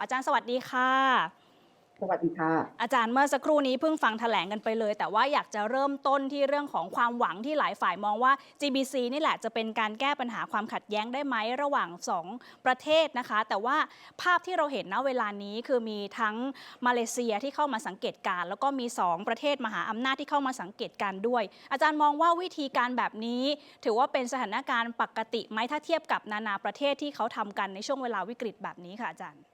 อาจารย์สวัสดีค่ะ สวัสดีค่ะ อาจารย์เมื่อสักครู่นี้เพิ่งฟังแถลงกันไปเลย แต่ว่าอยากจะเริ่มต้นที่เรื่องของความหวังที่หลายฝ่ายมองว่า GBC นี่แหละจะเป็นการแก้ปัญหาความขัดแย้งได้ไหมระหว่าง 2 ประเทศนะคะ แต่ว่าภาพที่เราเห็นณเวลานี้คือมีทั้งมาเลเซียที่เข้ามาสังเกตการณ์แล้วก็มี 2 ประเทศมหาอำนาจที่เข้ามาสังเกตการณ์ด้วย อาจารย์มองว่าวิธีการแบบนี้ ถือว่าเป็นสถานการณ์ปกติไหมถ้าเทียบกับนานาประเทศที่เขาทำกันในช่วงเวลาวิกฤตแบบนี้ค่ะอาจารย์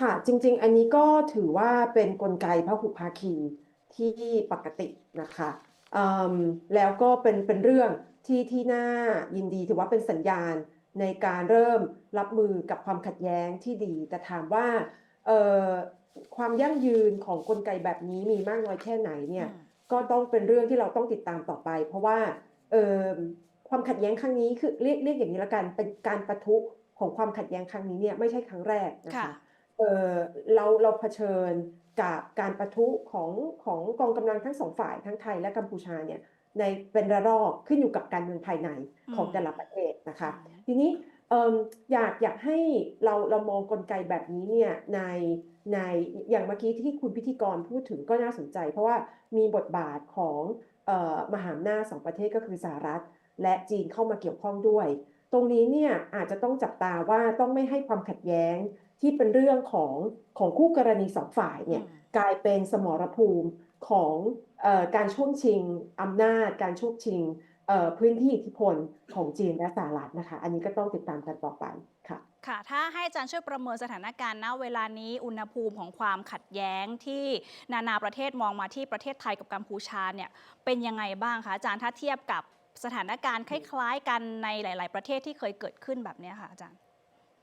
ค่ะ จริง ๆ อันนี้ก็ถือว่าเป็นกลไกพหุภาคีที่ปกตินะคะอืมแล้วก็เป็นเป็นเรื่องที่ที่น่ายินดีถือว่าเป็นสัญญาณในการเริ่มรับมือกับความขัดแย้งที่ดี แต่ถามว่าเอ่อความยั่งยืนของกลไกแบบนี้มีมากน้อยแค่ไหนเนี่ยอืมก็ต้องเป็นเรื่องที่เราต้องติดตามต่อไป เพราะว่าเอ่อความขัดแย้งครั้งนี้คือเรียกเรียกอย่างนี้ละกันเป็นการปะทุของความขัดแย้งครั้งนี้เนี่ยไม่ใช่ครั้งแรกนะคะค่ะ เออเราเราเผชิญกับการประทุของของกองกำลังทั้งสองฝ่ายทั้งไทยและกัมพูชาเนี่ยในเป็นระลอกขึ้นอยู่กับการเมืองภายในของอืมแต่ละประเทศนะคะ ทีนี้เอิ่มอยากอยากให้เราเรามองกลไกแบบนี้เนี่ยในในอย่างเมื่อกี้ที่คุณพิธีกรพูดถึงก็น่าสนใจ เพราะว่ามีบทบาทของเอ่อมหาอำนาจสองประเทศก็คือสหรัฐ และจีนเข้ามาเกี่ยวข้องด้วย ตรงนี้เนี่ยอาจจะต้องจับตาว่าต้องไม่ให้ความขัดแย้ง ที่เป็นเรื่องของของคู่กรณีสองฝ่ายเนี่ยอืมกลายเป็นสมรภูมิของเออการช่วงชิงอำนาจ การช่วงชิงเอ่อพื้นที่อิทธิพลของจีนและสหรัฐนะคะ อันนี้ก็ต้องติดตามกันต่อไปค่ะค่ะ ถ้าให้อาจารย์ช่วยประเมินสถานการณ์ณเวลานี้อุณหภูมิของความขัดแย้งที่นานาประเทศมองมาที่ประเทศไทยกับกัมพูชาเนี่ยเป็นยังไงบ้างคะอาจารย์ถ้าเทียบกับสถานการณ์คล้าย ๆ กันในหลาย ๆ ประเทศที่เคยเกิดขึ้นแบบเนี้ยค่ะอาจารย์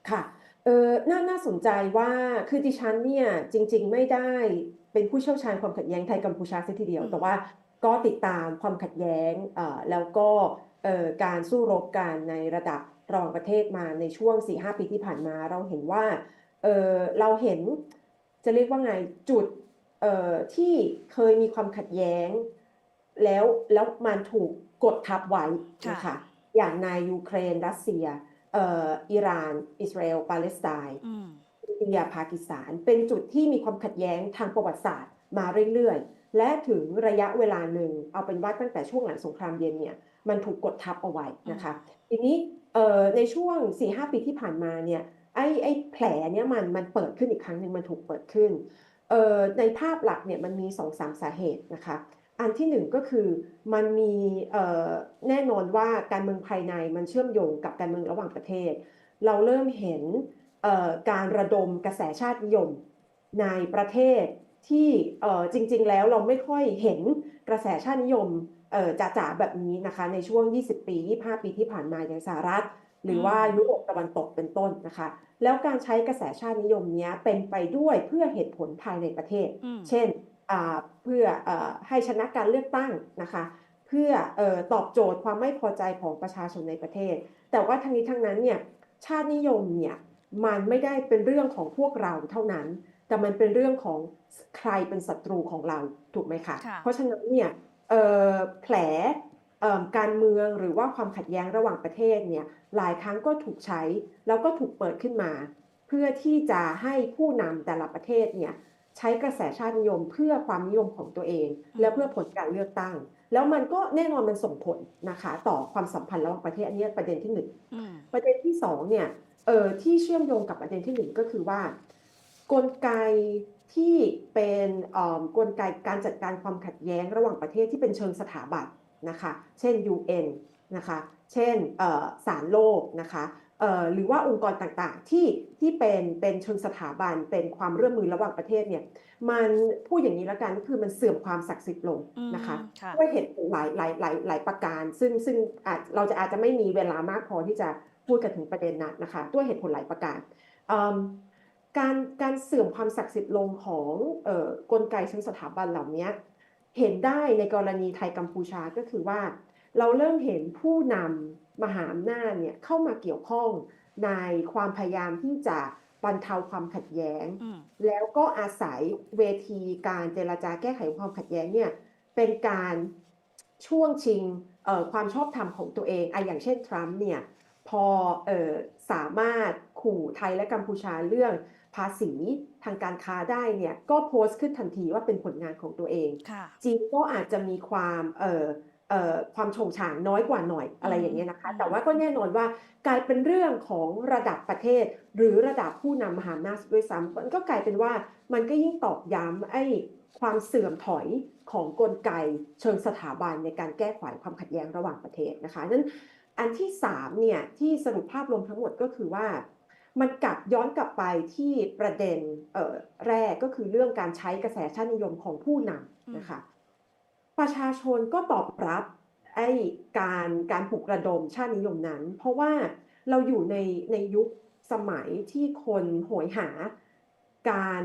ค่ะ เออน่าน่าสนใจว่าคือดิฉันเนี่ยจริง ๆ ไม่ได้เป็นผู้เชี่ยวชาญความขัดแย้งไทยกัมพูชาเสียทีเดียวอืมแต่ว่าก็ติดตามความขัดแย้งเอ่อแล้วก็เอ่อการสู้รบกันในระดับระหว่างประเทศมาในช่วง 4-5 ปีที่ผ่านมา เราเห็นว่าเออเราเห็นจะเรียกว่าไงจุดเอ่อที่เคยมีความขัดแย้ง แล้วแล้วมันถูกกดทับไว้นะคะอย่างในยูเครนรัสเซีย เอ่ออิหร่าน อิสราเอล ปาเลสไตน์อืมอินเดียปากีสถาน เป็นจุดที่มีความขัดแย้งทางประวัติศาสตร์มาเรื่อยๆ และถึงระยะเวลาหนึ่ง เอาเป็นว่าตั้งแต่ช่วงหลังสงครามเย็นเนี่ย มันถูกกดทับเอาไว้นะคะ ทีนี้เอ่อในช่วง 4-5 ปีที่ผ่านมาเนี่ย ไอ้ไอ้แผลเนี่ยมันมันเปิดขึ้นอีกครั้งหนึ่งมันถูกเปิดขึ้นเอ่อในภาพหลักเนี่ยมันมีสองสามสาเหตุนะคะ อันที่หนึ่งก็คือมันมีเอ่อแน่นอนว่าการเมืองภายในมันเชื่อมโยงกับการเมืองระหว่างประเทศ เราเริ่มเห็นเอ่อการระดมกระแสชาตินิยมในประเทศที่เอ่อจริง ๆ แล้วเราไม่ค่อยเห็นกระแสชาตินิยมเอ่อจ๋าๆแบบนี้นะคะในช่วง 20 ปี 25 ปีที่ผ่านมาอย่างสหรัฐ หรือว่ายุโรปตะวันตกเป็นต้นนะคะ แล้วการใช้กระแสชาตินิยมเนี้ยเป็นไปด้วยเพื่อเหตุผลภายในประเทศอืมเช่นอ่า เพื่อเอ่อให้ชนะการเลือกตั้งนะคะเพื่อเอ่อตอบโจทย์ความไม่พอใจของประชาชนในประเทศ แต่ว่าทั้งนี้ทั้งนั้นเนี่ยชาตินิยมเนี่ยมันไม่ได้เป็นเรื่องของพวกเราเท่านั้น แต่มันเป็นเรื่องของใครเป็นศัตรูของเราถูกไหมคะค่ะเพราะฉะนั้นเนี่ยเอ่อแผลเอิ่มการเมืองหรือว่าความขัดแย้งระหว่างประเทศเนี่ยหลายครั้งก็ถูกใช้แล้วก็ถูกเปิดขึ้นมา เพื่อที่จะให้ผู้นำแต่ละประเทศเนี่ย ใช้กระแสชาตินิยมเพื่อความนิยมของตัวเองอืมและเพื่อผลการเลือกตั้ง แล้วมันก็แน่นอนมันส่งผลนะคะ ต่อความสัมพันธ์ระหว่างประเทศอันนี้ประเด็นที่หนึ่งอืมประเด็นที่สองเนี่ยเอ่อที่เชื่อมโยงกับประเด็นที่หนึ่งก็คือว่า กลไกที่เป็นเอ่อกลไกการจัดการความขัดแย้งระหว่างประเทศที่เป็นเชิงสถาบันนะคะ เช่น UN นะคะ เช่นเอ่อศาลโลกนะคะเอ่อ หรือว่าองค์กรต่างๆ ที่ที่เป็นเป็นเชิงสถาบันเป็นความร่วมมือระหว่างประเทศเนี่ยมันพูดอย่างนี้แล้วกันคือมันเสื่อมความศักดิ์สิทธิ์ลงอืมนะคะค่ะด้วยเหตุผลหลายหลายหลายหลายประการ ซึ่งซึ่งอาจเราจะอาจจะไม่มีเวลามากพอที่จะพูดกันถึงประเด็นนั้นนะคะด้วยเหตุผลหลายประการอืมการการเสื่อมความศักดิ์สิทธิ์ลงของเอ่อกลไกเชิงสถาบันเหล่านี้เห็นได้ในกรณีไทยกัมพูชาก็คือว่า เราเริ่มเห็นผู้นำ มหาอำนาจเนี่ยเข้ามาเกี่ยวข้องในความพยายามที่จะบรรเทาความขัดแย้งอืมแล้วก็อาศัยเวทีการเจรจาแก้ไขความขัดแย้งเนี่ยเป็นการช่วงชิงเอ่อความชอบธรรมของตัวเองอะอย่างเช่นทรัมป์เนี่ยพอเอ่อสามารถขู่ไทยและกัมพูชาเรื่องภาษีทางการค้าได้เนี่ยก็โพสต์ขึ้นทันทีว่าเป็นผลงานของตัวเองค่ะจีนก็อาจจะมีความเอ่อเอ่อ ความโฉงฉางน้อยกว่าหน่อยอะไรอืมอย่างเงี้ยนะคะอืมแต่ว่าก็แน่นอนว่ากลายเป็นเรื่องของระดับประเทศ หรือระดับผู้นำมหาอำนาจด้วยซ้ำมันก็กลายเป็นว่ามันก็ยิ่งตอกย้ำไอ้ความเสื่อมถอยของกลไกเชิงสถาบันในการแก้ไขความขัดแย้งระหว่างประเทศนะคะนั้นอันที่สามเนี่ยที่สรุปภาพรวมทั้งหมดก็คือว่า มันกลับย้อนกลับไปที่ประเด็นเอ่อแรกก็คือเรื่องการใช้กระแสชาตินิยมของผู้นำนะคะ ประชาชนก็ตอบรับไอ้การการปลุกระดมชาตินิยมนั้น เพราะว่าเราอยู่ในในยุคสมัยที่คนโหยหา การ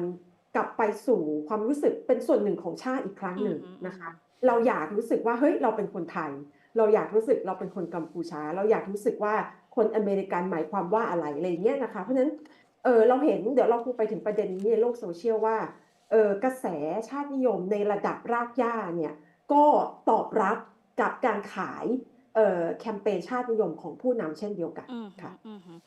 กลับไปสู่ความรู้สึกเป็นส่วนหนึ่งของชาติอีกครั้งหนึ่งอืมนะคะ เราอยากรู้สึกว่าเฮ้ยเราเป็นคนไทย เราอยากรู้สึกเราเป็นคนกัมพูชา เราอยากรู้สึกว่าคนอเมริกันหมายความว่าอะไรอะไรอย่างเงี้ยนะคะเพราะฉะนั้นเออเราเห็นเดี๋ยวเราคงไปถึงประเด็นนี้ในโลกโซเชียลว่าเออกระแสชาตินิยมในระดับรากหญ้าเนี่ย ก็ตอบรับกับการขาย แคมเปญชาตินิยมของผู้นำเช่นเดียวกันอืมค่ะอืมอืม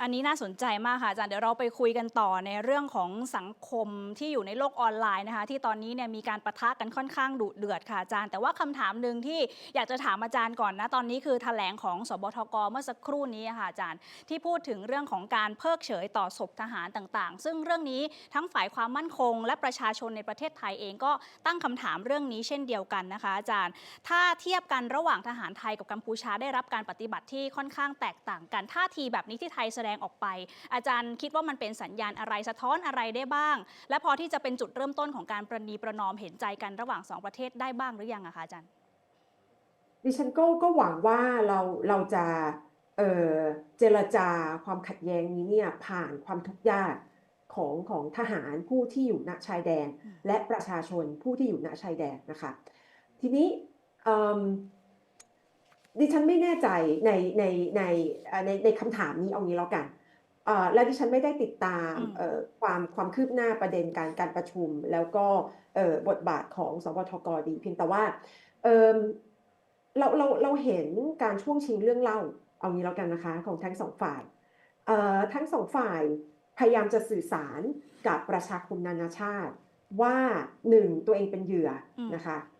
อันนี้น่าสนใจมากค่ะอาจารย์เดี๋ยวเราไปคุยกันต่อในเรื่องของสังคมที่อยู่ในโลกออนไลน์นะคะ ที่ตอนนี้เนี่ยมีการประทะกันค่อนข้างดุเดือดค่ะอาจารย์ แต่ว่าคำถามหนึ่งที่อยากจะถามอาจารย์ก่อนนะตอนนี้คือแถลงของสบทกเมื่อสักครู่นี้ค่ะอาจารย์ ที่พูดถึงเรื่องของการเพิกเฉยต่อศพทหารต่างๆ ซึ่งเรื่องนี้ทั้งฝ่ายความมั่นคง และประชาชนในประเทศไทยเองก็ตั้งคำถามเรื่องนี้เช่นเดียวกันนะคะ อาจารย์ ถ้าเทียบกันระหว่างทหารไทยกับกัมพูชาได้รับการปฏิบัติที่ค่อนข้างแตกต่างกันท่าทีแบบนี้ที่ไทยแสดงออกไป อาจารย์คิดว่ามันเป็นสัญญาณอะไรสะท้อนอะไรได้บ้าง และพอที่จะเป็นจุดเริ่มต้นของการประนีประนอมเห็นใจกันระหว่างสองประเทศได้บ้างหรือยังอะคะอาจารย์ดิฉันก็ก็หวังว่าเราเราจะเอ่อเจรจาความขัดแย้งนี้เนี่ยผ่านความทุกข์ยากของของทหารผู้ที่อยู่ณชายแดนอืมและประชาชนผู้ที่อยู่ณชายแดนนะคะ ทีนี้เอิ่ม ดิฉันไม่แน่ใจในในในเอ่อในในคำถามนี้เอางี้แล้วกันเอ่อและดิฉันไม่ได้ติดตามอืมเอ่อความความคืบหน้าประเด็นการการประชุม แล้วก็เอ่อบทบาทของสวทกดีเพียงแต่ว่าเอิ่มเราเราเราเห็นการช่วงชิงเรื่องเล่า เอางี้แล้วกันนะคะของทั้งสองฝ่ายเอ่อทั้งสองฝ่ายพยายามจะสื่อสารกับประชาคมนานาชาติ ว่าหนึ่งตัวเองเป็นเหยื่ออมนะคะเอ่อ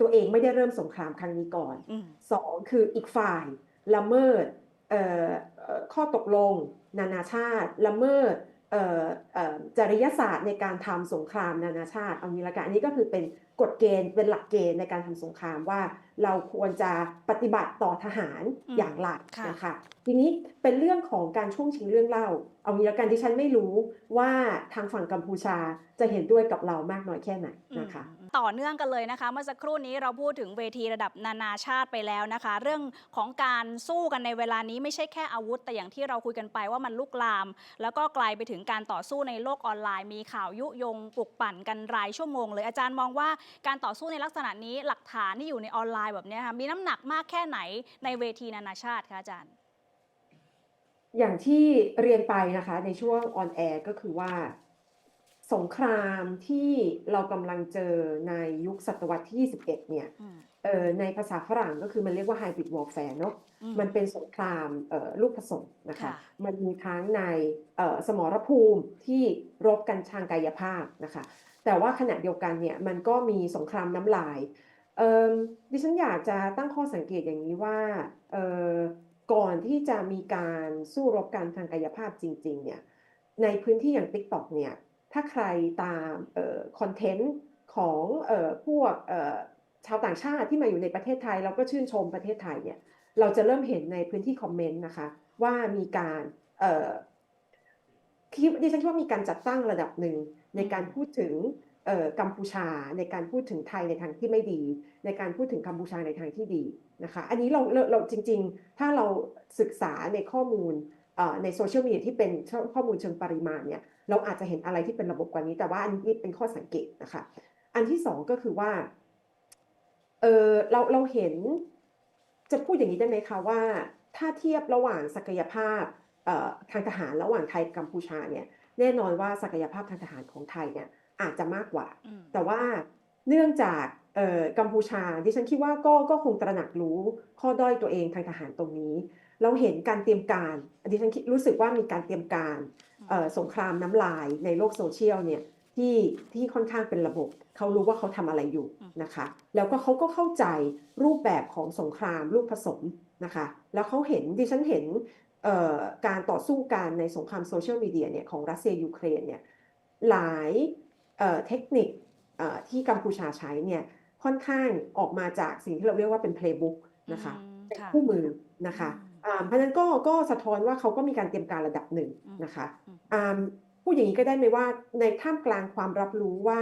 ตัวเองไม่ได้เริ่มสงครามครั้งนี้ก่อนอืมสองคืออีกฝ่ายละเมิดเอ่อเอ่อข้อตกลง นานาชาติ ละเมิดเอ่อเอ่อจริยศาสตร์ในการทำสงครามนานาชาติเอางี้ละกันอันนี้ก็คือเป็นกฎเกณฑ์เป็นหลักเกณฑ์ในการทำสงครามว่า เราควรจะปฏิบัติต่อทหารอืมอย่างไรค่ะนะคะทีนี้เป็นเรื่องของการช่วงชิงเรื่องเล่า เอางี้ละกันที่ฉันไม่รู้ว่าทางฝั่งกัมพูชาจะเห็นด้วยกับเรามากน้อยแค่ไหนนะคะอืม ต่อเนื่องกันเลยนะคะ เมื่อสักครู่นี้เราพูดถึงเวทีระดับนานาชาติไปแล้วนะคะ เรื่องของการสู้กันในเวลานี้ไม่ใช่แค่อาวุธ แต่อย่างที่เราคุยกันไปว่ามันลุกลาม แล้วก็กลายไปถึงการต่อสู้ในโลกออนไลน์ มีข่าวยุยงปลุกปั่นกันรายชั่วโมงเลยอาจารย์มองว่าการต่อสู้ในลักษณะนี้หลักฐานที่อยู่ในออนไลน์แบบนี้ค่ะมีน้ำหนักมากแค่ไหนในเวทีนานาชาติคะอาจารย์ อย่างที่เรียนไปนะคะในช่วงออนแอร์ก็คือว่า สงครามที่เรากำลังเจอในยุคศตวรรษที่ 21 เนี่ยอืมเอ่อในภาษาฝรั่งก็คือมันเรียกว่า hybrid warfare เนอะอืมมันเป็นสงครามเอ่อลูกผสมนะคะค่ะมันมีทั้งในเอ่อสมรภูมิที่รบกันทางกายภาพนะคะ แต่ว่าขณะเดียวกันเนี่ยมันก็มีสงครามน้ำลายเอ่อดิฉันอยากจะตั้งข้อสังเกตอย่างนี้ว่าเอ่อก่อนที่จะมีการสู้รบกันทางกายภาพจริง ๆ เนี่ยในพื้นที่อย่าง TikTok เนี่ย ถ้าใครตามคอนเทนต์ของออพวกออชาวต่างชาติที่มาอยู่ในประเทศไทย เราก็ชื่นชมประเทศไทยเนี่ยเราจะเริ่มเห็นในพื้นที่คอมเมนต์นะคะ ว่ามีการคิดดิฉันคิดว่ามีการจัดตั้งระดับหนึ่งในการพูดถึงกัมพูชาในการพูดถึงไทยในทางที่ไม่ดี ในการพูดถึงกัมพูชาในทางที่ดีนะคะอันนี้เราเราเราจริง ๆ ถ้าเราศึกษาในข้อมูลในโซเชียลมีเดียที่เป็นข้อมูลเชิงปริมาณเนี่ย เราอาจจะเห็นอะไรที่เป็นระบบกว่านี้ แต่ว่าอันนี้เป็นข้อสังเกตนะคะ อันที่สองก็คือว่า เออเราเราเห็น จะพูดอย่างนี้ได้ไหมคะว่า ถ้าเทียบระหว่างศักยภาพเอ่อทางทหารระหว่างไทยกับกัมพูชาเนี่ย แน่นอนว่าศักยภาพทางทหารของไทยเนี่ยอาจจะมากกว่าอืมแต่ว่าเนื่องจากเอ่อกัมพูชาดิฉันคิดว่าก็ก็คงตระหนักรู้ข้อด้อยตัวเองทางทหารตรงนี้ เราเห็นการเตรียมการดิฉันคิดรู้สึกว่ามีการเตรียมการเอ่อสงครามน้ำลายในโลกโซเชียลเนี่ยที่ที่ค่อนข้างเป็นระบบ เขารู้ว่าเขาทำอะไรอยู่นะคะ แล้วก็เขาก็เข้าใจรูปแบบของสงครามลูกผสมนะคะ แล้วเขาเห็นดิฉันเห็นเอ่อการต่อสู้กันในสงครามโซเชียลมีเดียเนี่ยของรัสเซียยูเครนเนี่ยหลายเอ่อเทคนิคเอ่อที่กัมพูชาใช้เนี่ยค่อนข้างออกมาจากสิ่งที่เราเรียกว่าเป็นเพลย์บุ๊กนะคะอืมเป็นค่ะคู่มือนะคะอืมอ่า เพราะฉะนั้นก็ก็สะท้อนว่าเขาก็มีการเตรียมการระดับหนึ่งอืมนะคะอืมอ่าพูดอย่างนี้ก็ได้ไหมว่าในท่ามกลางความรับรู้ว่า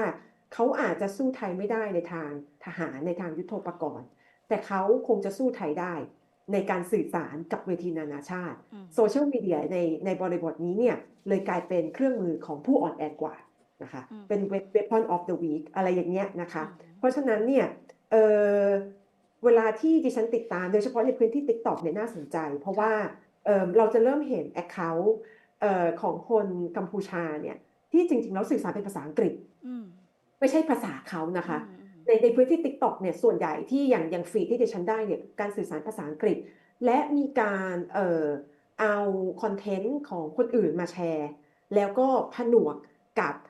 เขาอาจจะสู้ไทยไม่ได้ในทางทหารในทางยุทโธปกรณ์ แต่เขาคงจะสู้ไทยได้ ในการสื่อสารกับเวทีนานาชาติอืมโซเชียลมีเดียในในบริบทนี้เนี่ยเลยกลายเป็นเครื่องมือของผู้อ่อนแอกว่านะคะอืมเป็น weapon of the weak อะไรอย่างเงี้ยนะคะอืมเพราะฉะนั้นเนี่ยเออ เวลาที่ดิฉันติดตามโดยเฉพาะในพื้นที่ TikTok เนี่ยน่าสนใจ เพราะว่าเออเราจะเริ่มเห็น Account เอ่อของคนกัมพูชาเนี่ยที่จริง ๆ แล้วสื่อสารเป็นภาษาอังกฤษอืมไม่ใช่ภาษาเขานะคะอืมในในพื้นที่ TikTok เนี่ยส่วนใหญ่ที่อย่างอย่างฟีดที่ดิฉันได้เนี่ยการสื่อสารภาษาอังกฤษ และมีการเอ่อเอาคอนเทนต์ของคนอื่นมาแชร์ แล้วก็ผนวกกับเอ่อ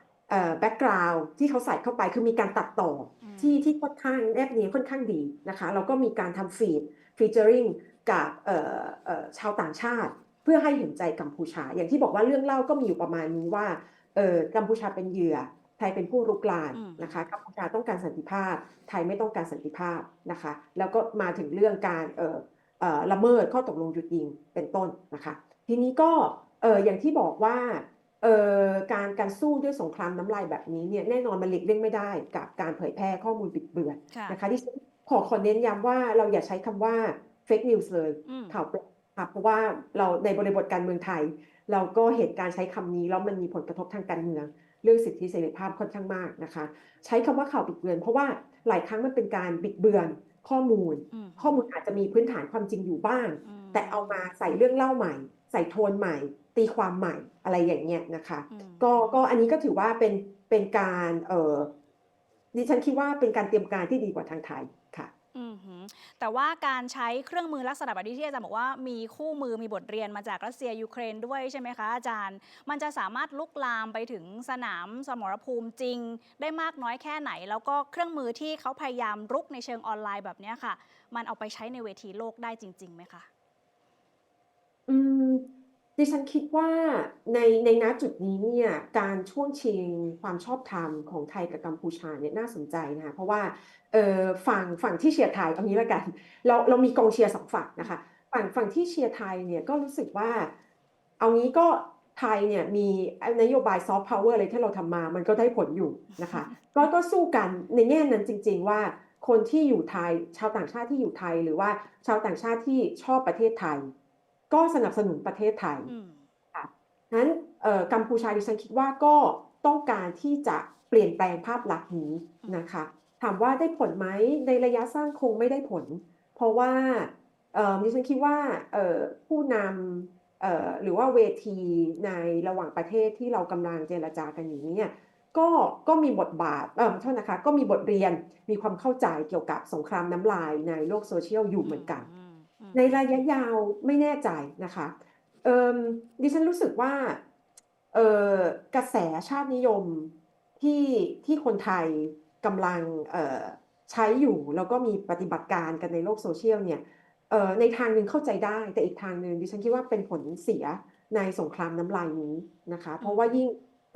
แบ็กกราวด์ที่เขาใส่เข้าไปคือมีการตัดต่ออมที่ที่ค่อนข้างแนบเนียนค่อนข้างดีนะคะแล้วก็มีการทำฟีดฟีเจอริงกับเอ่อเอ่อชาวต่างชาติ เพื่อให้เห็นใจกัมพูชา อย่างที่บอกว่าเรื่องเล่าก็มีอยู่ประมาณนี้ว่าเอ่อกัมพูชาเป็นเหยื่อไทยเป็นผู้รุกรานอืมนะคะกัมพูชาต้องการสันติภาพ ไทยไม่ต้องการสันติภาพนะคะ แล้วก็มาถึงเรื่องการเอ่อเอ่อละเมิดข้อตกลงหยุดยิงเป็นต้นนะคะ ทีนี้ก็เอ่ออย่างที่บอกว่าเอ่อ การการสู้ด้วยสงครามน้ำลายแบบนี้เนี่ยแน่นอนมันหลีกเลี่ยงไม่ได้กับการเผยแพร่ข้อมูลบิดเบือนค่ะนะคะที่ฉันขอขอเน้นย้ำว่าเราอย่าใช้คำว่า fake news เลยอืมข่าวปลอมค่ะเพราะว่าเราในบริบทการเมืองไทย เราก็เห็นการใช้คำนี้แล้วมันมีผลกระทบทางการเมือง เรื่องสิทธิเสรีภาพค่อนข้างมากนะคะ ใช้คำว่าข่าวบิดเบือน เพราะว่าหลายครั้งมันเป็นการบิดเบือนข้อมูลอืมข้อมูลอาจจะมีพื้นฐานความจริงอยู่บ้างอืมแต่เอามาใส่เรื่องเล่าใหม่ ใส่โทนใหม่ ตีความใหม่อะไรอย่างเงี้ยนะคะอืมก็ก็อันนี้ก็ถือว่าเป็นเป็นการเอ่อดิฉันคิดว่าเป็นการเตรียมการที่ดีกว่าทางไทยค่ะอืมหือแต่ว่าการใช้เครื่องมือลักษณะแบบนี้ที่อาจารย์บอกว่ามีคู่มือมีบทเรียนมาจากรัสเซียยูเครนด้วยใช่ไหมคะอาจารย์ มันจะสามารถลุกลามไปถึงสนามสมรภูมิจริง ได้มากน้อยแค่ไหน แล้วก็เครื่องมือที่เขาพยายามรุกในเชิงออนไลน์แบบเนี้ยค่ะ มันเอาไปใช้ในเวทีโลกได้จริงๆไหมคะอืม ดิฉันคิดว่าในในณจุดนี้เนี่ยการช่วงชิงความชอบธรรมของไทยกับกัมพูชาเนี่ยน่าสนใจนะคะเพราะว่าเออฝั่งฝั่งที่เชียร์ไทยเอางี้ละกัน เราเรามีกองเชียร์สองฝั่งนะคะฝั่งฝั่งที่เชียร์ไทยเนี่ยก็รู้สึกว่า เอางี้ก็ไทยเนี่ยมีนโยบายซอฟต์พาวเวอร์อะไรที่เราทำมา มันก็ได้ผลอยู่นะคะก็ก็สู้กันในแง่นั้นจริง ๆ ว่าคนที่อยู่ไทย ชาวต่างชาติที่อยู่ไทย หรือว่าชาวต่างชาติที่ชอบประเทศไทย ก็สนับสนุนประเทศไทยอืมนั้นเอ่อกัมพูชาดิฉันคิดว่าก็ต้องการที่จะเปลี่ยนแปลงภาพลักษณ์นี้นะคะ ถามว่าได้ผลไหมในระยะสั้นคงไม่ได้ผล เพราะว่าเอ่อดิฉันคิดว่าเอ่อผู้นำเอ่อหรือว่าเวทีในระหว่างประเทศที่เรากำลังเจรจากันอยู่นี้เนี่ยก็ก็มีบทบาทเอ่อโทษนะคะ ก็มีบทเรียนมีความเข้าใจเกี่ยวกับสงครามน้ำลายในโลกโซเชียลอยู่เหมือนกันอืมอืม ในระยะยาวไม่แน่ใจนะคะเอ่มดิฉันรู้สึกว่าเอ่อกระแสชาตินิยมที่ที่คนไทยกำลังเอ่อใช้อยู่แล้วก็มีปฏิบัติการกันในโลกโซเชียลเนี่ยเอ่อในทางหนึ่งเข้าใจได้ แต่อีกทางหนึ่งดิฉันคิดว่าเป็นผลเสียในสงครามน้ำลายนี้นะคะ เพราะว่ายิ่ง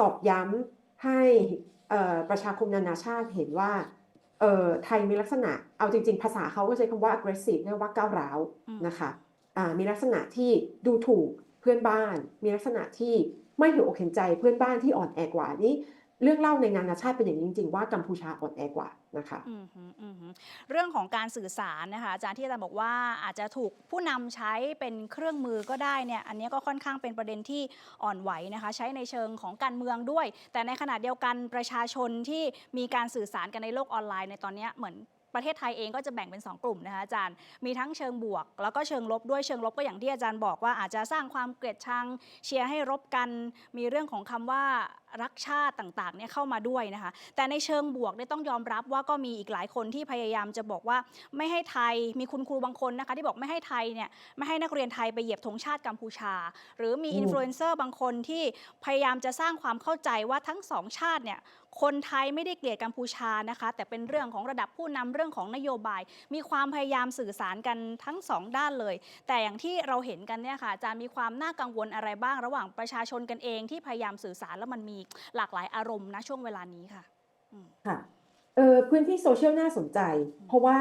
ตอกย้ำให้เอ่อประชาคมนานาชาติเห็นว่าเอ่อไทยมีลักษณะ เอาจริง ๆ ภาษาเขาก็ใช้คำว่า aggressive เรียกว่าก้าวร้าวอืมนะคะอ่ามีลักษณะที่ดูถูกเพื่อนบ้าน มีลักษณะที่ไม่เห็นอกเห็นใจเพื่อนบ้านที่อ่อนแอกว่านี่เรื่องเล่าในนานาชาติเป็นอย่างนี้จริง ๆ ว่ากัมพูชาอ่อนแอกว่านะคะอืมฮึอืมฮึเรื่องของการสื่อสารนะคะอาจารย์ที่อาจารย์บอกว่าอาจจะถูกผู้นำใช้เป็นเครื่องมือก็ได้เนี่ยอันนี้ก็ค่อนข้างเป็นประเด็นที่อ่อนไหวนะคะใช้ในเชิงของการเมืองด้วย แต่ในขณะเดียวกันประชาชนที่มีการสื่อสารกันในโลกออนไลน์ในตอนเนี้ยเหมือน ประเทศไทยเองก็จะแบ่งเป็น 2 กลุ่มนะคะอาจารย์มีทั้งเชิงบวก แล้วก็เชิงลบด้วยเชิงลบก็อย่างที่อาจารย์บอกว่าอาจจะสร้างความเกลียดชังเชียร์ให้รบกัน มีเรื่องของคำว่ารักชาติต่างๆเนี่ยเข้ามาด้วยนะคะ แต่ในเชิงบวกเนี่ยต้องยอมรับว่าก็มีอีกหลายคนที่พยายามจะบอกว่าไม่ให้ไทยมีคุณครูบางคนนะคะ ที่บอกไม่ให้ไทยเนี่ยไม่ให้นักเรียนไทยไปเหยียบธงชาติกัมพูชา หรือมีอินฟลูเอนเซอร์บางคนที่พยายามจะสร้างความเข้าใจว่าทั้งสองชาติเนี่ย คนไทยไม่ได้เกลียดกัมพูชานะคะ แต่เป็นเรื่องของระดับผู้นำเรื่องของนโยบาย มีความพยายามสื่อสารกันทั้งสองด้านเลย แต่อย่างที่เราเห็นกันเนี่ยค่ะอาจารย์มีความน่ากังวลอะไรบ้าง ระหว่างประชาชนกันเองที่พยายามสื่อสารแล้วมันมีหลากหลายอารมณ์นะช่วงเวลานี้ค่ะอืมค่ะเอ่อพื้นที่โซเชียลน่าสนใจ เพราะว่า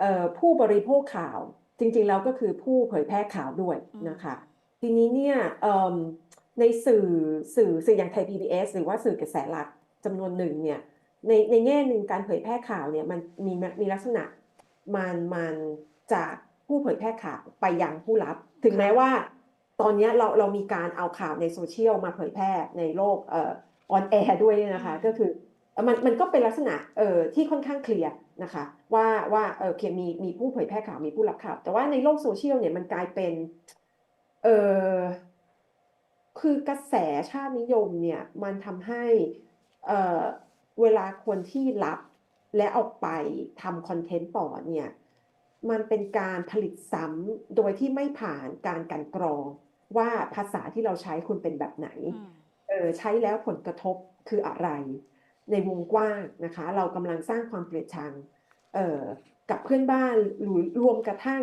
เอ่อผู้บริโภคข่าวจริงๆแล้วก็คือผู้เผยแพร่ข่าวด้วยอืมนะคะทีนี้เนี่ยเอิ่มในสื่อสื่อสื่ออย่างไทย PBS หรือว่าสื่อกระแสหลัก จำนวนหนึ่งเนี่ยในในแง่หนึ่งการเผยแพร่ข่าวเนี่ยมันมีมีลักษณะมันมันจากผู้เผยแพร่ข่าวไปยังผู้รับ ถึงแม้ว่า ตอนเนี้ยเราเรามีการเอาข่าวในโซเชียลมาเผยแพร่ในโลกเอ่อออนแอร์ด้วยเนี่ยนะคะอืมก็คือมันมันก็เป็นลักษณะเอ่อที่ค่อนข้างเคลียร์นะคะว่าว่าเออโอเคมีมีผู้เผยแพร่ข่าวมีผู้รับข่าว แต่ว่าในโลกโซเชียลเนี่ยมันกลายเป็นเออคือกระแสชาตินิยมเนี่ยมันทำให้ เอ่อเวลาคนที่รับและเอาไปทำคอนเทนต์ต่อเนี่ยมันเป็นการผลิตซ้ำโดยที่ไม่ผ่านการกลันกรองว่าภาษาที่เราใช้คุณเป็นแบบไหนอืมเออใช้แล้วผลกระทบคืออะไร ในวงกว้างนะคะ เรากำลังสร้างความเกลียดชังเอ่อกับเพื่อนบ้านหรือรวมกระทั่ง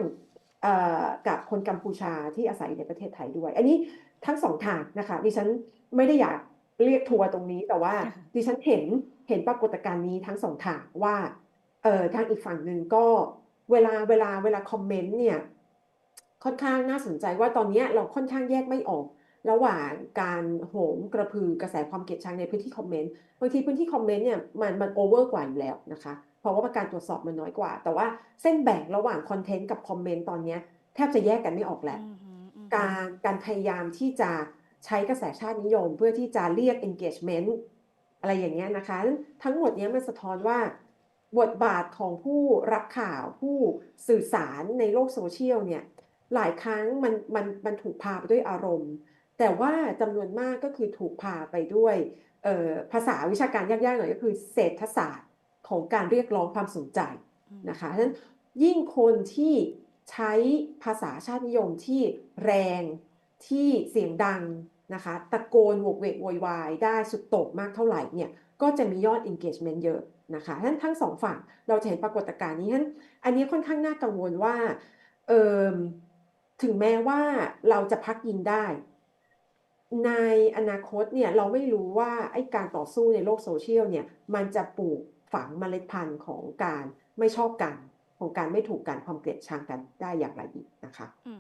เอ่อกับคนกัมพูชาที่อาศัยอยู่ในประเทศไทยด้วย อันนี้ทั้งสองทางนะคะดิฉันไม่ได้อยาก เรียกทัวร์ตรงนี้แต่ว่าดิฉันเห็นเห็นปรากฏการณ์นี้ทั้งสองทางว่าเออทางอีกฝั่งหนึ่งก็เวลาเวลาเวลาคอมเมนต์เนี่ยค่อนข้างน่าสนใจว่าตอนเนี้ยเราค่อนข้างแยกไม่ออก ระหว่างการโหมกระพือกระแสความเกลียดชังในพื้นที่คอมเมนต์บางทีพื้นที่คอมเมนต์เนี่ยมันมันโอเวอร์กว่าอยู่แล้วนะคะเพราะว่าการตรวจสอบมันน้อยกว่า แต่ว่าเส้นแบ่งระหว่างคอนเทนต์กับคอมเมนต์ตอนเนี้ยแทบจะแยกกันไม่ออกแล้วอืมอืมอืมการการพยายามที่จะ ใช้กระแสชาตินิยม เพื่อที่จะเรียก engagement อะไรอย่างเงี้ยนะคะทั้งหมดเนี้ยมันสะท้อนว่า บทบาทของผู้รับข่าวผู้สื่อสารในโลกโซเชียลเนี่ยหลายครั้งมันมันมันถูกพาไปด้วยอารมณ์ แต่ว่าจำนวนมากก็คือถูกพาไปด้วยภาษาวิชาการยากๆหน่อยก็คือเศรษฐศาสตร์ของการเรียกร้องความสนใจนะคะฉะนั้นยิ่งคนที่ใช้ภาษาชาตินิยมที่แรง ที่เสียงดังนะคะ ตะโกนโวกเวกโวยวายได้สุดโต่งมากเท่าไหร่เนี่ยก็จะมียอด engagement เยอะนะคะฉะนั้นทั้งสองฝั่งเราจะเห็นปรากฏการณ์นี้ฉะนั้นอันนี้ค่อนข้างน่ากังวลว่าเอิ่มถึงแม้ว่าเราจะพักยิงได้ ในอนาคตเนี่ยเราไม่รู้ว่าไอ้การต่อสู้ในโลกโซเชียลเนี่ยมันจะปลูกฝังเมล็ดพันธุ์ของการไม่ชอบกัน ของการไม่ถูกกันความเกลียดชังกันได้อย่างไรอีกนะคะอื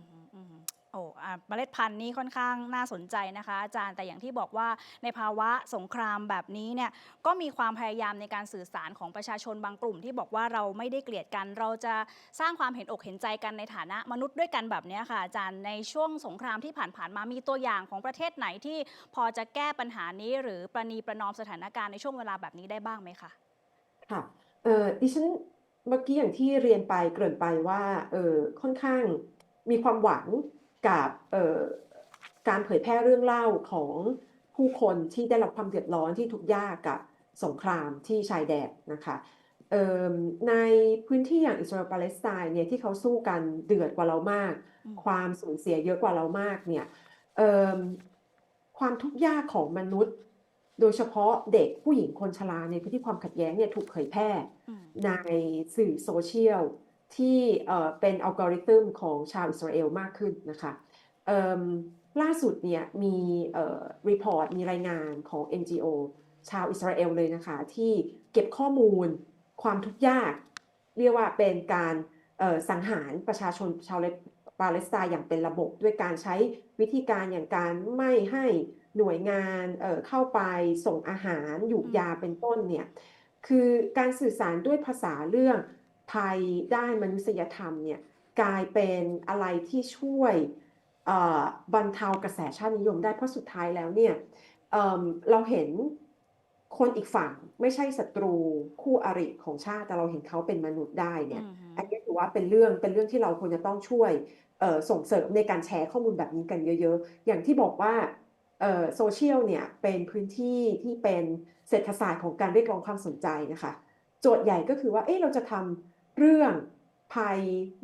โอ้อะเมล็ดพันธุ์นี้ค่อนข้างน่าสนใจนะคะ อาจารย์แต่อย่างที่บอกว่าในภาวะสงครามแบบนี้เนี่ยก็มีความพยายามในการสื่อสารของประชาชนบางกลุ่ม ที่บอกว่าเราไม่ได้เกลียดกัน เราจะสร้างความเห็นอกเห็นใจกันในฐานะมนุษย์ด้วยกันแบบนี้ค่ะ อาจารย์ในช่วงสงครามที่ผ่านๆมามีตัวอย่างของประเทศไหนที่พอจะแก้ปัญหานี้ หรือประนีประนอมสถานการณ์ในช่วงเวลาแบบนี้ได้บ้างไหมคะค่ะเออดิฉันเมื่อกี้อย่างที่เรียนไปเกริ่นไปว่าเออค่อนข้างมีความหวัง กับเอ่อการเผยแพร่เรื่องเล่าของผู้คนที่ได้รับความเดือดร้อนที่ทุกข์ยากกับสงครามที่ชายแดนนะคะเอ่อในพื้นที่อย่างอิสราเอลปาเลสไตน์เนี่ยที่เขาสู้กันเดือดกว่าเรามากอืมความสูญเสียเยอะกว่าเรามากเนี่ยเอิ่มความทุกข์ยากของมนุษย์ โดยเฉพาะเด็กผู้หญิงคนชราในพื้นที่ความขัดแย้งเนี่ยถูกเผยแพร่อืมในสื่อโซเชียล ที่เป็นอัลกอริทึมของชาวอิสราเอลมากขึ้นนะคะล่าสุดเนี่ยมีรีพอร์ตมีรายงานของ NGO ชาวอิสราเอลเลยนะคะ ที่เก็บข้อมูลความทุกข์ยาก เรียกว่าเป็นการสังหารประชาชนชาวปาเลสไตน์อย่างเป็นระบบด้วยการใช้วิธีการอย่างการไม่ให้หน่วยงานเเข้าไปส่งอาหารหยูกยาเป็นต้นเนี่ยคือการสื่อสารด้วยภาษาเรื่อง ภัยด้านมนุษยธรรมเนี่ยกลายเป็นอะไรที่ช่วยเอ่อบรรเทากระแสชาตินิยมได้เพราะสุดท้ายแล้วเนี่ยเอิ่มเราเห็นคนอีกฝั่งไม่ใช่ศัตรูคู่อริของชาติแต่เราเห็นเขาเป็นมนุษย์ได้เนี่ยอืมฮึอันนี้ถือว่าเป็นเรื่องเป็นเรื่องที่เราควรจะต้องช่วยเอ่อส่งเสริมในการแชร์ข้อมูลแบบนี้กันเยอะ ๆ อย่างที่บอกว่าเอ่อโซเชียลเนี่ยเป็นพื้นที่ที่เป็นเศรษฐศาสตร์ของการเรียกร้องความสนใจนะคะ โจทย์ใหญ่ก็คือว่าเอ๊ะเราจะทำ เรื่องภัย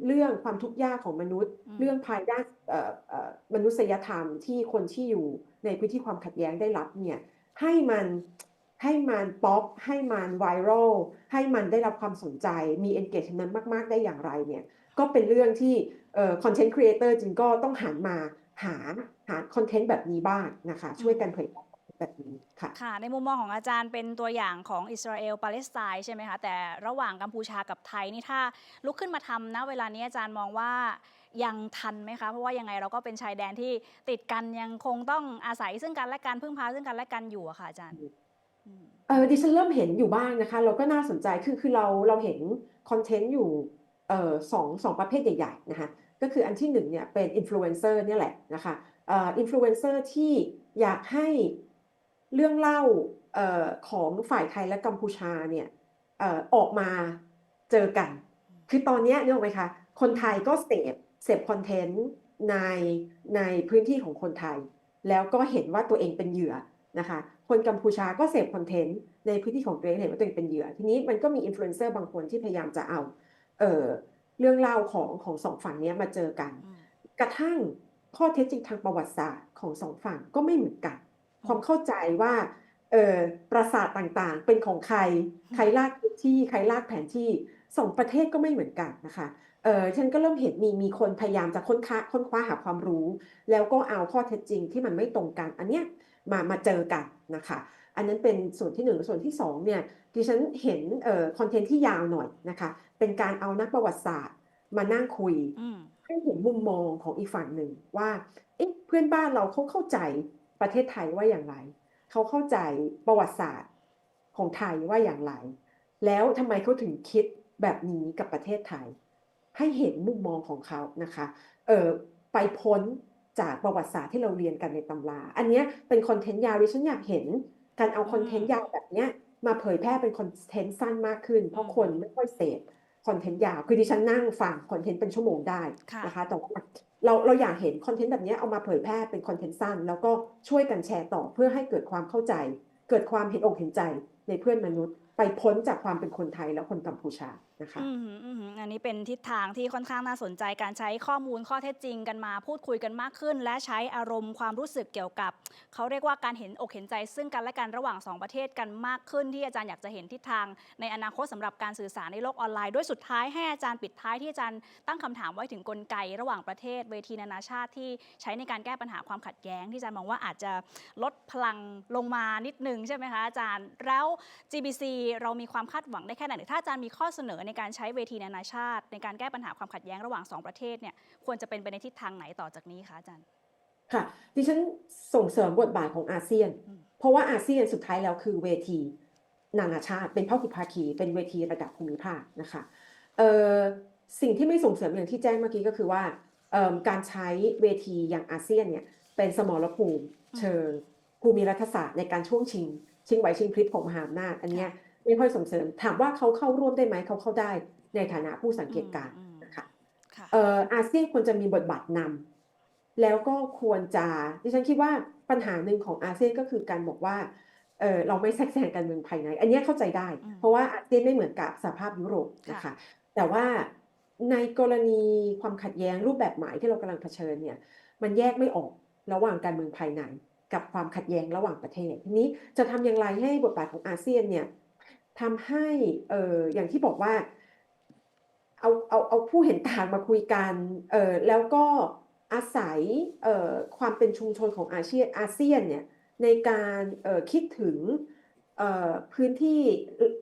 เรื่องความทุกข์ยากของมนุษย์อืมเรื่องภัยด้านเอ่อเอ่อมนุษยธรรมที่คนที่อยู่ในพื้นที่ความขัดแย้งได้รับเนี่ยให้มันให้มันป๊อปให้มันไวรัลให้มันได้รับความสนใจมี engagement มาก ๆ ได้อย่างไรเนี่ยก็เป็นเรื่องที่เอ่อ content creator จริงก็ต้องหันมาหาหาคอนเทนต์แบบนี้บ้างนะคะ ช่วยกันเผยแพร่ แบบนี้ค่ะ ค่ะในมุมมองของอาจารย์เป็นตัวอย่างของอิสราเอลปาเลสไตน์ใช่ไหมคะแต่ระหว่างกัมพูชากับไทยนี่ถ้าลุกขึ้นมาทำนะเวลานี้อาจารย์มองว่ายังทันไหมคะ เพราะว่ายังไงเราก็เป็นชายแดนที่ติดกันยังคงต้องอาศัยซึ่งกันและกันพึ่งพาซึ่งกันและกันอยู่อะค่ะอาจารย์อืมเออดิฉันเริ่มเห็นอยู่บ้างนะคะ เราก็น่าสนใจคือคือเราเราเห็นคอนเทนต์อยู่เอ่อสองสองประเภทใหญ่ๆนะคะก็คืออันที่หนึ่งเนี่ยเป็นอินฟลูเอนเซอร์เนี่ยแหละนะคะเอ่ออินฟลูเอนเซอร์ที่อยากให้ เรื่องเล่าเอ่อของฝ่ายไทยและกัมพูชาเนี่ยเอ่อออกมาเจอกัน คือตอนเนี้ยนึกออกไหมคะคนไทยก็เสพเสพคอนเทนต์ในในพื้นที่ของคนไทย แล้วก็เห็นว่าตัวเองเป็นเหยื่อนะคะคนกัมพูชาก็เสพคอนเทนต์ในพื้นที่ของตัวเองเห็นว่าตัวเองเป็นเหยื่อ ทีนี้มันก็มีอินฟลูเอนเซอร์บางคนที่พยายามจะเอาเอ่อเรื่องเล่าของของสองฝั่งเนี้ยมาเจอกันอืมกระทั่งข้อเท็จจริงทางประวัติศาสตร์ของสองฝั่งก็ไม่เหมือนกัน ความเข้าใจว่าเออปราสาทต่างๆ เป็นของใคร ใครลากพื้นที่ ใครลากแผนที่สองประเทศก็ไม่เหมือนกันนะคะเออฉันก็เริ่มเห็นมีมีคนพยายามจะค้นค้าค้นคว้าหาความรู้ แล้วก็เอาข้อเท็จจริงที่มันไม่ตรงกัน อันเนี้ยมามาเจอกันนะคะ อันนั้นเป็นส่วนที่หนึ่งส่วนที่สองเนี่ยดิฉันเห็นเอ่อคอนเทนต์ที่ยาวหน่อยนะคะ เป็นการเอานักประวัติศาสตร์ มานั่งคุยอืมให้เห็นมุมมองของอีกฝั่งหนึ่งว่าเอ๊ะเพื่อนบ้านเราเขาเข้าใจ ประเทศไทยว่าอย่างไร เขาเข้าใจประวัติศาสตร์ของไทยว่าอย่างไร แล้วทำไมเขาถึงคิดแบบนี้กับประเทศไทย ให้เห็นมุมมองของเขานะคะเออไปพ้นจากประวัติศาสตร์ที่เราเรียนกันในตำรา อันเนี้ยเป็นคอนเทนต์ยาวดิฉันอยากเห็นการเอาคอนเทนต์ยาวแบบเนี้ยมาเผยแพร่เป็นคอนเทนต์สั้นมากขึ้น เพราะคนไม่ค่อยเสพคอนเทนต์ยาว คือดิฉันนั่งฟังคอนเทนต์เป็นชั่วโมงได้ค่ะนะคะแต่ว่า เราเราอยากเห็นคอนเทนต์แบบนี้เอามาเผยแพร่เป็นคอนเทนต์สั้น แล้วก็ช่วยกันแชร์ต่อเพื่อให้เกิดความเข้าใจ เกิดความเห็นอกเห็นใจในเพื่อนมนุษย์ ไปพ้นจากความเป็นคนไทยและคนกัมพูชา นะคะอืมหืมอืมหืมอันนี้เป็นทิศทางที่ค่อนข้างน่าสนใจการใช้ข้อมูลข้อเท็จจริงกันมาพูดคุยกันมากขึ้น และใช้อารมณ์ความรู้สึกเกี่ยวกับ เขาเรียกว่าการเห็นอกเห็นใจซึ่งกันและกันระหว่างสองประเทศกันมากขึ้นที่อาจารย์อยากจะเห็นทิศทาง ในอนาคตสำหรับการสื่อสารในโลกออนไลน์ด้วยสุดท้ายให้อาจารย์ปิดท้ายที่อาจารย์ตั้งคำถามไว้ถึงกลไกระหว่างประเทศ เวทีนานาชาติที่ใช้ในการแก้ปัญหาความขัดแย้ง ที่อาจารย์มองว่าอาจจะลดพลังลงมานิดนึงใช่ไหมคะอาจารย์ แล้ว GBC เรามีความคาดหวังได้แค่ไหนหรือถ้าอาจารย์มีข้อเสนอในการใช้เวทีนานาชาติ ในการแก้ปัญหาความขัดแย้งระหว่างสองประเทศเนี่ยควรจะเป็นไปในทิศทางไหนต่อจากนี้คะอาจารย์ค่ะดิฉันส่งเสริมบทบาทของอาเซียน เพราะว่าอาเซียนสุดท้ายแล้วคือเวทีนานาชาติ เป็นพหุภาคี เป็นเวทีระดับภูมิภาคนะคะเอ่อสิ่งที่ไม่ส่งเสริมอย่างที่แจ้งเมื่อกี้ก็คือว่าเอิ่มการใช้เวทีอย่างอาเซียนเนี่ยเป็นสมรภูมิเชิงภูมิรัฐศาสตร์ในการช่วงชิง ชิงไหวชิงพริบของมหาอำนาจอันเนี้ย ไม่ค่อยส่งเสริม ถามว่าเขาเข้าร่วมได้ไหมเขาเข้าได้ในฐานะผู้สังเกตการณ์อืมอืมนะคะค่ะเอ่ออาเซียนควรจะมีบทบาทนำแล้วก็ควรจะดิฉันคิดว่าปัญหาหนึ่งของอาเซียนก็คือการบอกว่าเออเราไม่แทรกแซงการเมืองภายใน อันเนี้ยเข้าใจได้อืมเพราะว่าอาเซียนไม่เหมือนกับสหภาพยุโรปนะคะค่ะแต่ว่าในกรณีความขัดแย้งรูปแบบใหม่ที่เรากำลังเผชิญเนี่ย มันแยกไม่ออกระหว่างการเมืองภายใน กับความขัดแย้งระหว่างประเทศทีนี้จะทำอย่างไรให้บทบาทของอาเซียนเนี่ย ทำให้เอออย่างที่บอกว่าเอาเอาเอาผู้เห็นต่างมาคุยกันเออแล้วก็อาศัยเอ่อความเป็นชุมชนของอาเซียนอาเซียนเนี่ยในการเอ่อคิดถึงเอ่อพื้นที่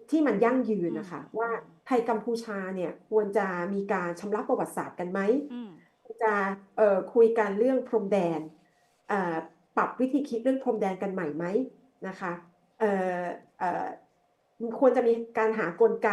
ที่มันยั่งยืนนะคะอืมว่าไทยกัมพูชาเนี่ยควรจะมีการชำระประวัติศาสตร์กันไหมอืมจะเอ่อคุยกันเรื่องพรมแดนเอ่อปรับวิธีคิดเรื่องพรมแดนกันใหม่ไหมนะคะเอ่อเอ่อ ควรจะมีการหากลไก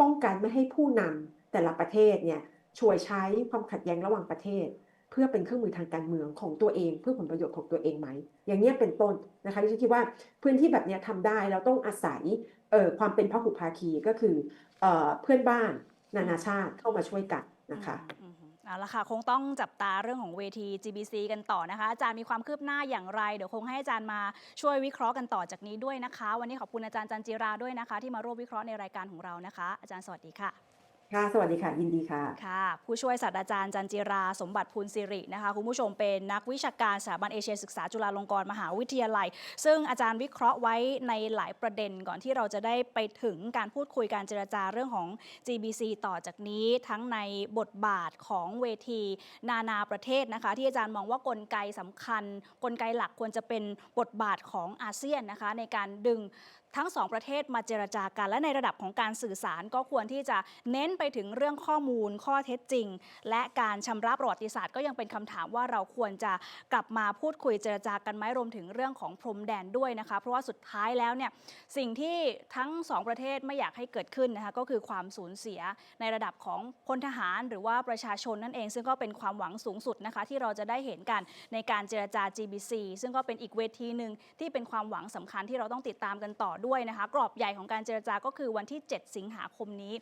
ป้องกันไม่ให้ผู้นำแต่ละประเทศเนี่ยช่วยใช้ความขัดแย้งระหว่างประเทศ เพื่อเป็นเครื่องมือทางการเมืองของตัวเอง เพื่อผลประโยชน์ของตัวเองไหม อย่างนี้เป็นต้นนะคะดิฉันคิดว่าพื้นที่แบบนี้ยทำได้เราต้องอาศัยเอ่อความเป็นพหุภาคีก็คือเอ่อเพื่อนบ้านนานาชาติเข้ามาช่วยกันนะคะอ เอาละค่ะ คงต้องจับตาเรื่องของเวที GBC กันต่อนะคะ อาจารย์มีความคืบหน้าอย่างไร เดี๋ยวคงให้อาจารย์มาช่วยวิเคราะห์กันต่อจากนี้ด้วยนะคะ วันนี้ขอบคุณอาจารย์จันจิราด้วยนะคะ ที่มาร่วมวิเคราะห์ในรายการของเรานะคะ อาจารย์สวัสดีค่ะ ค่ะ สวัสดีค่ะ ยินดีค่ะ ค่ะ ผู้ช่วยศาสตราจารย์จันจิรา สมบัติพูลสิรินะคะ คุณผู้ชมเป็นนักวิชาการสถาบันเอเชียศึกษาจุฬาลงกรณ์มหาวิทยาลัย ซึ่งอาจารย์วิเคราะห์ไว้ในหลายประเด็นก่อนที่เราจะได้ไปถึงการพูดคุยการเจรจาเรื่องของ GBC ต่อจากนี้ทั้งในบทบาทของเวทีนานาประเทศนะคะ ที่อาจารย์มองว่ากลไกสำคัญ กลไกหลักควรจะเป็นบทบาทของอาเซียนนะคะ ในการดึง ทั้งสองประเทศมาเจรจากัน และในระดับของการสื่อสารก็ควรที่จะเน้นไปถึงเรื่องข้อมูลข้อเท็จจริง และการชำระประวัติศาสตร์ก็ยังเป็นคำถามว่าเราควรจะกลับมาพูดคุยเจรจากันไหมรวมถึงเรื่องของพรมแดนด้วยนะคะ เพราะว่าสุดท้ายแล้วเนี่ยสิ่งที่ทั้งสองประเทศไม่อยากให้เกิดขึ้นนะคะก็คือความสูญเสียในระดับของพลทหารหรือว่าประชาชนนั่นเอง ซึ่งก็เป็นความหวังสูงสุดนะคะที่เราจะได้เห็นกันในการเจรจา GBC ซึ่งก็เป็นอีกเวทีหนึ่งที่เป็นความหวังสำคัญที่เราต้องติดตามกันต่อด้วยนะคะ กรอบใหญ่ของการเจรจาก็คือวันที่ 7 สิงหาคมนี้